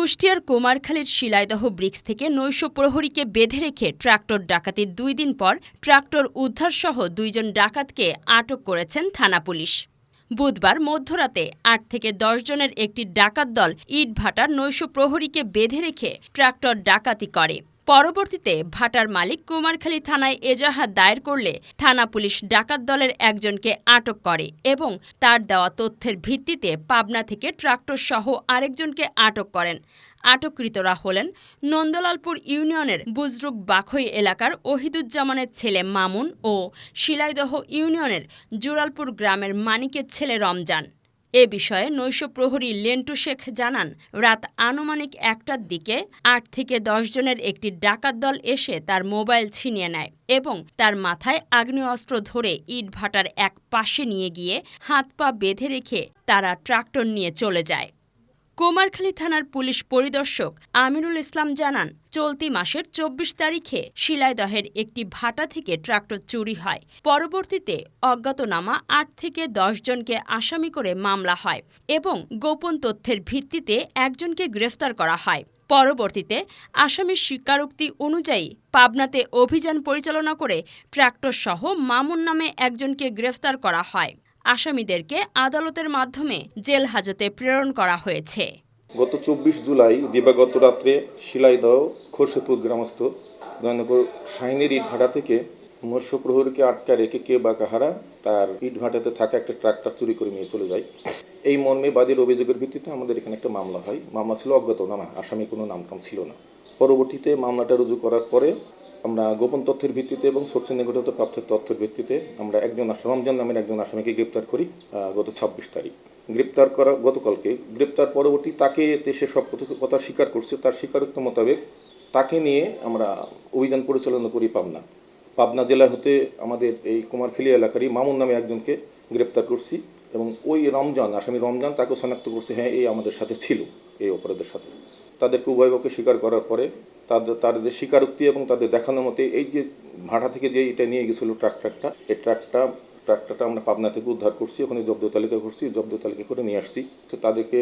কুষ্টিয়ার কুমারখালীর শিলাইদহ ব্রিক্স থেকে নৈশ প্রহরীকে বেঁধে রেখে ট্রাক্টর ডাকাতির দুই দিন পর ট্রাক্টর উদ্ধারসহ দুইজন ডাকাতকে আটক করেছেন থানা পুলিশ। বুধবার মধ্যরাতে আট থেকে দশ জনের একটি ডাকাত দল ইটভাটার নৈশ প্রহরীকে বেঁধে রেখে ট্রাক্টর ডাকাতি করে। পরবর্তীতে ভাটার মালিক কুমারখালী থানায় এজাহার দায়ের করলে থানা পুলিশ ডাকাত দলের একজনকে আটক করে এবং তার দেওয়া তথ্যের ভিত্তিতে পাবনা থেকে ট্রাক্টর সহ আরেকজনকে আটক করেন। আটককৃতরা হলেন নন্দলালপুর ইউনিয়নের বুজরুক বাখই এলাকার ওহিদুজ্জামানের ছেলে মামুন ও শিলাইদহ ইউনিয়নের জুরালপুর গ্রামের মানিকের ছেলে রমজান। এ বিষয়ে নৈশ প্রহরী লেন্টু শেখ জানান, রাত আনুমানিক একটার দিকে আট থেকে দশ জনের একটি ডাকাত দল এসে তার মোবাইল ছিনিয়ে নেয় এবং তার মাথায় আগ্নেয়াস্ত্র ধরে ইট ভাটার এক পাশে নিয়ে গিয়ে হাত পা বেঁধে রেখে তারা ট্রাক্টর নিয়ে চলে যায়। কুমারখালী থানার পুলিশ পরিদর্শক আমিরুল ইসলাম জানান, চলতি মাসের চব্বিশ তারিখে শিলাইদহের একটি ভাটা থেকে ট্রাক্টর চুরি হয়। পরবর্তীতে অজ্ঞাতনামা আট থেকে দশ জনকে আসামি করে মামলা হয় এবং গোপন তথ্যের ভিত্তিতে একজনকে গ্রেফতার করা হয়। পরবর্তীতে আসামির স্বীকারোক্তি অনুযায়ী পাবনাতে অভিযান পরিচালনা করে ট্রাক্টর সহ মামুন নামে একজনকে গ্রেফতার করা হয়। আসামিদেরকে আদালতের মাধ্যমে জেল হাজতে প্রেরণ করা হয়েছে। গত চব্বিশ জুলাই দিবাগত রাত্রে শিলাইদহ খোরশেদপুর গ্রামস্থ জয়নগর শাহিনের ইটভাটা থেকে মৎস্য প্রহরীকে আটকা রেখে কে বা কাহারা তার ইট ভাটাতে থাকা একটা ট্রাক্টর চুরি করে নিয়ে চলে যায়। এই মর্মে বাদীর অভিযোগের ভিত্তিতে আমাদের এখানে একটা মামলা হয়। মামলা ছিল অজ্ঞাতনামা আসামি কোনো নামটাম ছিল না। পরবর্তীতে মামলাটা রুজু করার পরে আমরা গোপন তথ্যের ভিত্তিতে এবং সোর্সের নিকটত প্রাপ্ত তথ্যের ভিত্তিতে আমরা একজন রমজান নামের একজন আসামিকে গ্রেপ্তার করি গত ছাব্বিশ তারিখ। গ্রেপ্তার করা, গতকালকে গ্রেপ্তার পরবর্তী তাকে সে সব কথা স্বীকার করছে। তার স্বীকারোক্ত মোতাবেক তাকে নিয়ে আমরা অভিযান পরিচালনা করি পাবনা। পাবনা জেলা হতে আমাদের এই কুমারখালী এলাকারই মামুন নামে একজনকে গ্রেপ্তার করছি এবং ওই রমজান, আসামি রমজান, তাকেও শনাক্ত করছে হ্যাঁ এই আমাদের সাথে ছিল, এই অপরাধের সাথে। তাদেরকে উভয় পক্ষে স্বীকার করার পরে তাদের তাদের স্বীকারোক্তি এবং তাদের দেখানো মতে এই যে ভাড়া থেকে যে এটা নিয়ে গেছিল ট্রাক্টরটা এই ট্রাকটা ট্রাক্টরটা আমরা পাবনা থেকে উদ্ধার করছি, ওখানে জব্দ তালিকা করছি, জব্দ তালিকা করে নিয়ে আসছি। তো তাদেরকে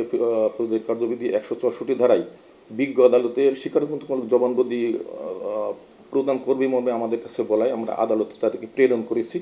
ফৌজদারি কার্যবিধি একশো চৌষট্টি ধারায় বিজ্ঞ আদালতের স্বীকারোক্তিমূলক জবানবন্দি প্রদান করবে মর্মে আমাদের কাছে বলায় আমরা আদালতে তাদেরকে প্রেরণ করেছি।